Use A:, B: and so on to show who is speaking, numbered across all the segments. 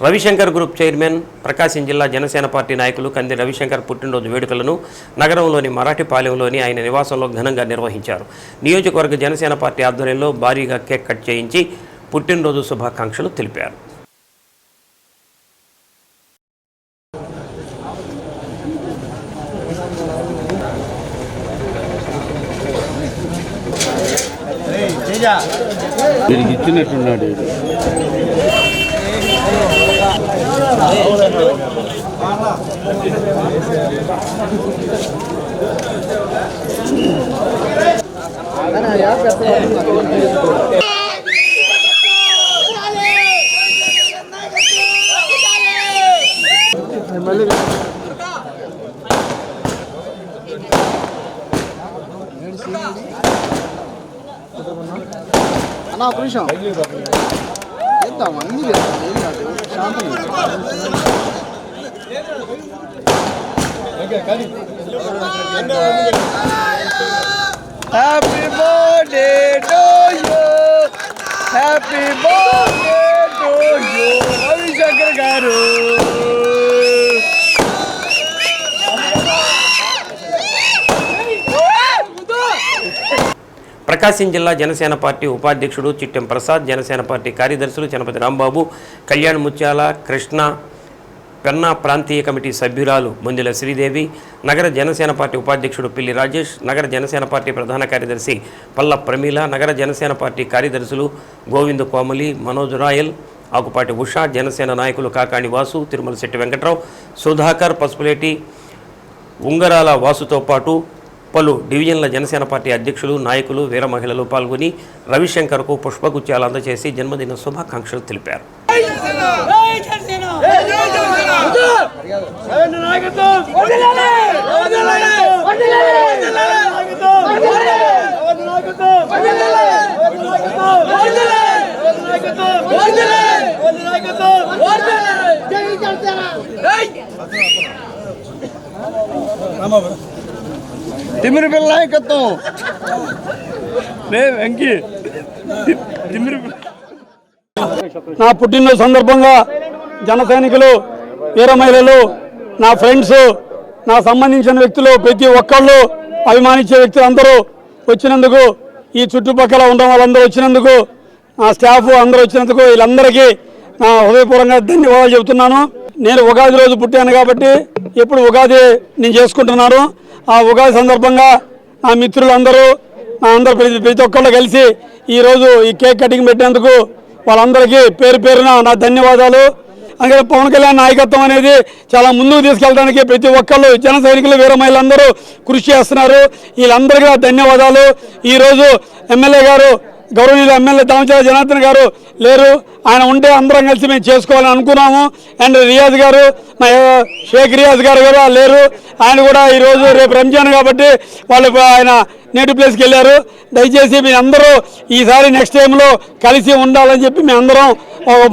A: Ravishankar group chairman ప్రకాశం జిల్లా Janasena party నాయకులు కంది రవిశంకర్ పుట్టినరోజు వేడుకలను నగరంలోని మరాఠీపాలెంలోని ఆయన నివాసంలో ఘనంగా నిర్వహించారు. నియోజకవర్గ జనసేన పార్టీ ఆధ్వర్యంలో భారీగా కేక్ కట్ చేయించి పుట్టినరోజు శుభాకాంక్షలు తెలిపారు.
B: వీడికి ఇచ్చినట్టున్నాడు
C: అన్న ఒక నిమిషం చేద్దాం అన్ని చేద్దాం ఏం కాదు శాంతం happy birthday to you happy birthday to you Ravishankar గారు
A: ప్రకాశం జిల్లా జనసేన పార్టీ ఉపాధ్యక్షుడు చిట్టెం ప్రసాద్ జనసేన పార్టీ కార్యదర్శులు చనపతి రాంబాబు కళ్యాణ్ ముత్యాల కృష్ణ పెన్నా ప్రాంతీయ కమిటీ సభ్యురాలు ముందుల శ్రీదేవి నగర జనసేన పార్టీ ఉపాధ్యక్షుడు పిల్లి రాజేష్ నగర జనసేన పార్టీ ప్రధాన కార్యదర్శి పల్ల ప్రమీల నగర జనసేన పార్టీ కార్యదర్శులు గోవింద్ కోమలి మనోజ్ రాయల్ ఆకుపాటి ఉషా జనసేన నాయకులు కాకాణి వాసు తిరుమల శెట్టి వెంకట్రావు సుధాకర్ పసుపులేటి ఉంగరాల వాసుతో పాటు పలు డివిజన్ల జనసేన పార్టీ అధ్యక్షులు నాయకులు వీర మహిళలు పాల్గొని రవిశంకర్కు పుష్పగుచ్చాలు అందజేసి జన్మదిన శుభాకాంక్షలు తెలిపారు.
C: తిమిరి పిల్ల నాయకత్వం. తిమిరి
D: నా పుట్టినరోజు సందర్భంగా జన సైనికులు వీర మహిళలు నా ఫ్రెండ్స్ నా సంబంధించిన వ్యక్తులు ప్రతి ఒక్కళ్ళు అభిమానించే వ్యక్తులు అందరూ వచ్చినందుకు ఈ చుట్టుపక్కల ఉండడం వాళ్ళందరూ వచ్చినందుకు నా స్టాఫ్ అందరూ వచ్చినందుకు వీళ్ళందరికీ నా హృదయపూర్వకంగా ధన్యవాదాలు చెబుతున్నాను. నేను ఉగాది రోజు పుట్టాను కాబట్టి ఎప్పుడు ఉగాది నేను చేసుకుంటున్నాను. ఆ ఉగాది సందర్భంగా నా మిత్రులందరూ నా అందరూ ప్రతి ప్రతి ఒక్కళ్ళు కలిసి ఈరోజు ఈ కేక్ కటింగ్ పెట్టినందుకు వాళ్ళందరికీ పేరు పేరున నా ధన్యవాదాలు. అందుకని పవన్ కళ్యాణ్ నాయకత్వం అనేది చాలా ముందుకు తీసుకెళ్ళడానికి ప్రతి ఒక్కళ్ళు జన సైనికులు వీర మహిళలందరూ కృషి చేస్తున్నారు. వీళ్ళందరికీ ధన్యవాదాలు. ఈరోజు ఎమ్మెల్యే గారు గౌరవనీయులు ఎమ్మెల్యే దామచాల జనార్దన్ గారు లేరు. ఆయన ఉంటే అందరం కలిసి మేము చేసుకోవాలని అనుకున్నాము. అండ్ రియాజ్ గారు మా షేక్ రియాజ్ గారు కూడా లేరు. ఆయన కూడా ఈరోజు రేపు రంజాన్ కాబట్టి వాళ్ళు ఆయన నేటి ప్లేస్కి వెళ్ళారు. దయచేసి మీ అందరూ ఈసారి నెక్స్ట్ టైంలో కలిసి ఉండాలని చెప్పి మేము అందరం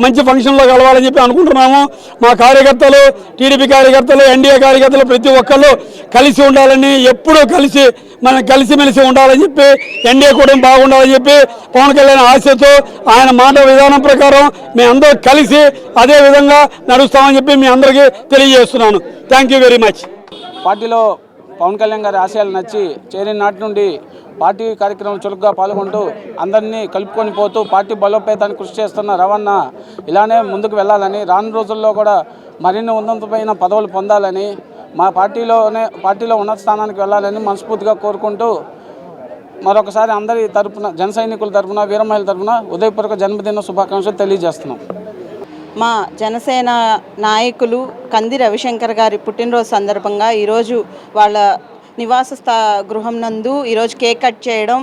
D: మంచి ఫంక్షన్లో కలవాలని చెప్పి అనుకుంటున్నాము. మా కార్యకర్తలు టీడీపీ కార్యకర్తలు ఎన్డీఏ కార్యకర్తలు ప్రతి ఒక్కళ్ళు కలిసి ఉండాలని ఎప్పుడూ కలిసి మనం కలిసిమెలిసి ఉండాలని చెప్పి ఎన్డీఏ కూడా బాగుండాలని చెప్పి పవన్ కళ్యాణ్ ఆశతో ఆయన మాట విధానం ప్రకారం మేమందరూ కలిసి అదే విధంగా నడుస్తామని చెప్పి మీ అందరికీ తెలియజేస్తున్నాను. థ్యాంక్ యూ వెరీ మచ్
E: పార్టీలో పవన్ కళ్యాణ్ గారి ఆశయాలు నచ్చి చేరిన నాటి నుండి పార్టీ కార్యక్రమం చురుగ్గా పాల్గొంటూ అందరినీ కలుపుకొని పోతూ పార్టీ బలోపేతానికి కృషి చేస్తున్న రవణ ఇలానే ముందుకు వెళ్ళాలని రాను రోజుల్లో కూడా మరిన్ని ఉన్నతమైన పదవులు పొందాలని మా పార్టీలోనే పార్టీలో ఉన్నత స్థానానికి వెళ్ళాలని మనస్ఫూర్తిగా కోరుకుంటూ మరొకసారి అందరి తరపున జన సైనికుల తరపున వీరమహిళ తరపున ఉదయపూర్వక జన్మదిన శుభాకాంక్షలు తెలియజేస్తున్నాం.
F: మా జనసేన నాయకులు కంది రవిశంకర్ గారి పుట్టినరోజు సందర్భంగా ఈరోజు వాళ్ళ నివాస స్థా గృహం నందు ఈరోజు కేక్ కట్ చేయడం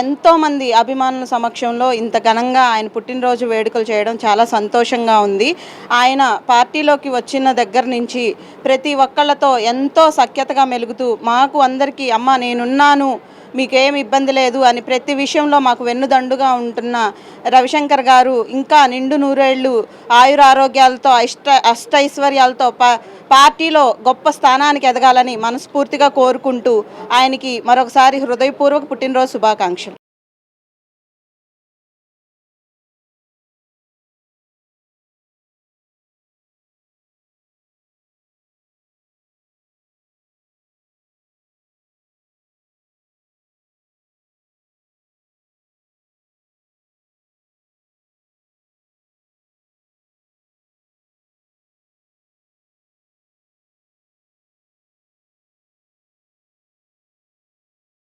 F: ఎంతోమంది అభిమానుల సమక్షంలో ఇంత ఘనంగా ఆయన పుట్టినరోజు వేడుకలు చేయడం చాలా సంతోషంగా ఉంది. ఆయన పార్టీలోకి వచ్చిన దగ్గర నుంచి ప్రతి ఒక్కళ్ళతో ఎంతో సఖ్యతగా మెలుగుతూ మాకు అందరికీ అమ్మ నేనున్నాను మీకేం ఇబ్బంది లేదు అని ప్రతి విషయంలో మాకు వెన్నుదండుగా ఉంటున్న రవిశంకర్ గారు ఇంకా నిండు నూరేళ్ళు ఆయుర ఆరోగ్యాలతో అష్ట అష్టైశ్వర్యాలతో పా పార్టీలో గొప్ప స్థానానికి ఎదగాలని మనస్ఫూర్తిగా కోరుకుంటూ ఆయనకి మరొకసారి హృదయపూర్వక పుట్టినరోజు శుభాకాంక్షలు.